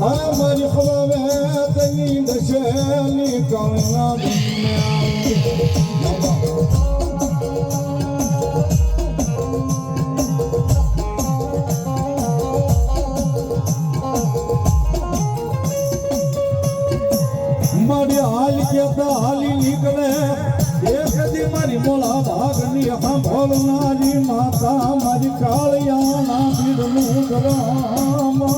મારી ખવાવે તની દશેલી કાળના મારી હાલ કેતા હાલી નીકળે એક દી મારી મોળા ભાગની સાંભળનારી માતા મારી કાળિયાના બીડનું ગ્રામ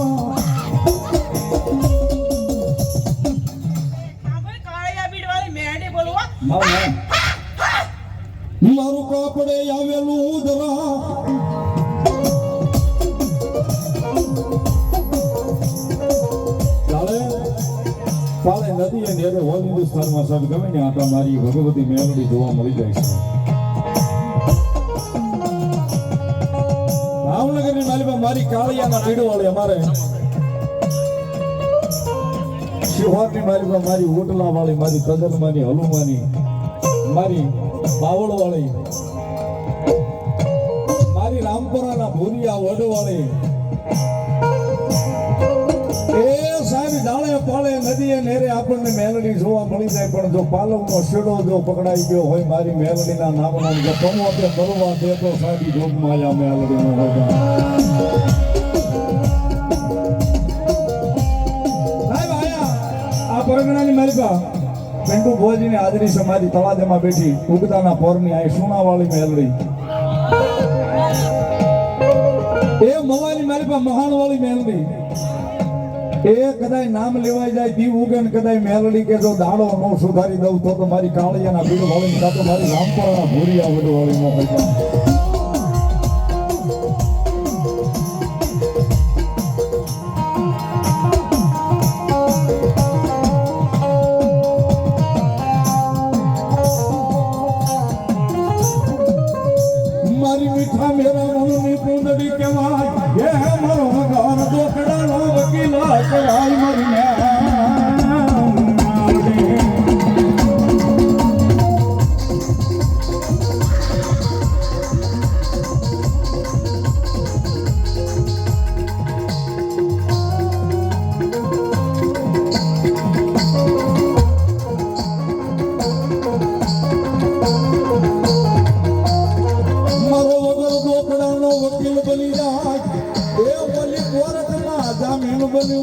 મારું કાપડે આવેલું ઉધરા કાલે નદી અને એને ગમે મારી ભગવતી મેલડી જોવા મળી જાય છે. ભાવનગરની માલિકા મારી કાળિયાના પીડવાળી અમારે. શિહોરની માલિકા મારી ઓટલા વાળી મારી કદરમાની હલુમાની મારી બાવળ વાળી મારી રામપુરાના ભૂરિયા વડવાળી. એ મેલડી જો પકડાઈ ગયો હોય, મારી મેલડીના નામનો જો કમો તે મરવા દે મેલડીનો આ પરગણાની માલિકા. પિન્ટુ ભોજીની હાજરી સમાધિ તળાજામાં બેઠી ઉગતાના પોરની આ સુનાવાળી મેલડી. એ મવાની માલિકા મહાણવાળી મેલડી. એ કદાય નામ લેવાય જાય દીવ ઉગે ને કદાય મેલડી કે જો દાડો નો સુધારી દઉં તો તો મારી કાળિયાના બીડ વાળી તો મારી રામપરાના ભૂરિયા વડ વાળી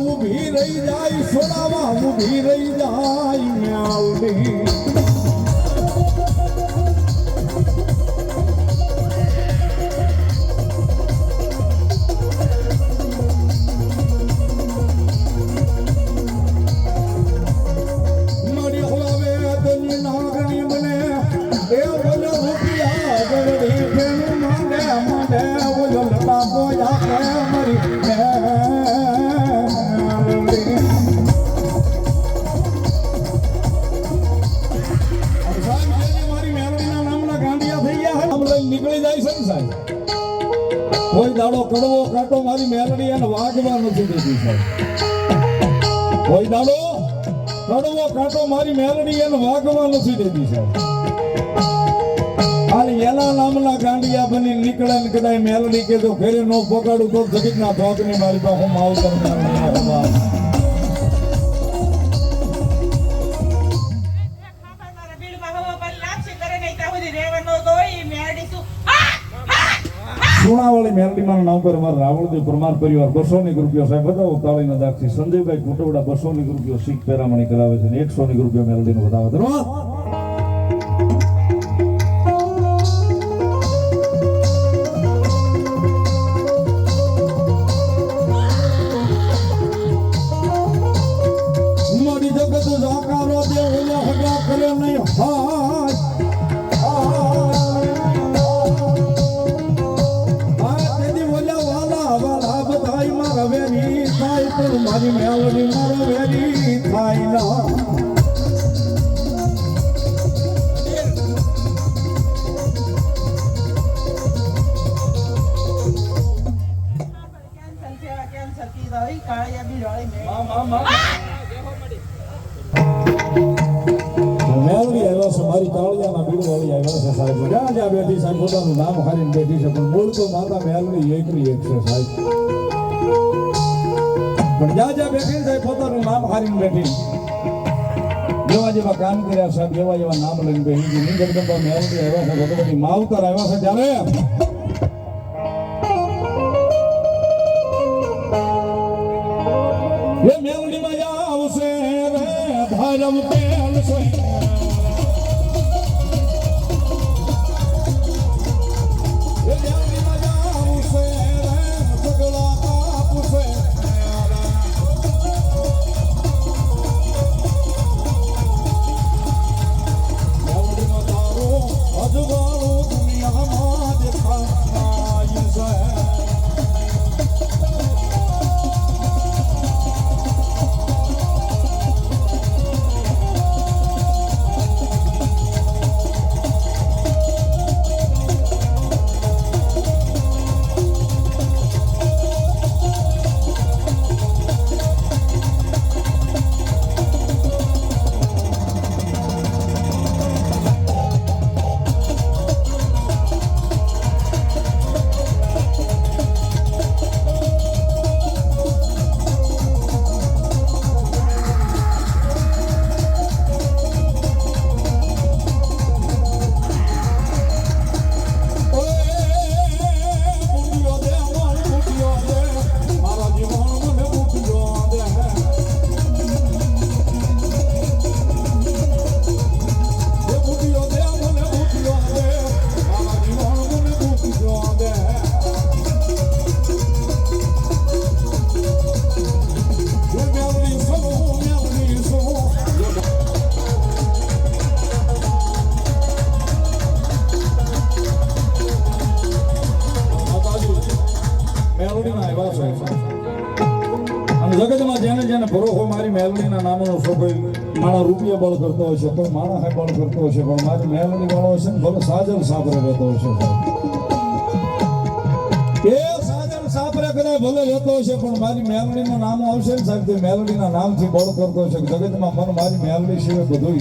ઊભી રહી જાય છોડાવા ઊભી રહી જાય મ્યાવડી મારી કોઈ દાડો કડવો કાંટો મારી મેલડી એને વાગવા નથી દેતી સાહેબ. કોઈ દાડો કડવો કાંટો મારી મેલડી એને વાગવા નથી દેતી સાહેબ. ખાલી એના નામના ગાંડિયા બની નીકળે ને કદાચ મેલડી કે જો ઘરે નો પકડું તો જગતના ધોકની મારી પાસે માવતર સુણાવાળી મેરડીમાં નામ પર અમારા રાવળદેવ પરમાર પરિવાર બસો ની રૂપિયા સાહેબ બધા તાળીના દાખથી સંજયભાઈ કુટવડા બસો ની રૂપિયો શીખ પેરામણી કરાવે છે ને એકસો ની રૂપિયા મેલડીનો બતાવે મારી તાળિયાના બીડવાળી આવ્યા છે સાહેબ જ્યાં જ્યાં બેઠી સાહેબ? પોતાનું નામ હારીને બેઠી છે, પણ મૂળ તો માતા મહેલની એકરી એક છે સાહેબ. પણ જ્યાં જ્યાં બેઠી સાહેબ, પોતાનું નામ હારીને બેઠી. જેવા જેવા કામ કર્યા સાહેબ, જેવા જેવા નામ લઈને બેઠી છે. ની જગદંબા મહેલની આવ્યા છે, ભગવતી માવતર આવ્યા છે ત્યારે. એ મેલડીમાં આવશે રે ધરમ તેલ છે જેને મારી મેલડીના નામનો છો કોઈ માણસ રૂપિયા બળ કરતો છે કોઈ માણસ હે બળ કરતો હશે પણ મારી મેલડી વાળો હશે ને ભલે સાજન સાપરે રહેતો હશે એ સાજન સાપરે કદાચ ભલે રહેતો હશે પણ મારી મેલડીનું નામ આવશે ને સાહેબ, તે મેલોડીના નામથી બળ કરતો હશે જગતમાં મન મારી મેલડી સિવાય બધું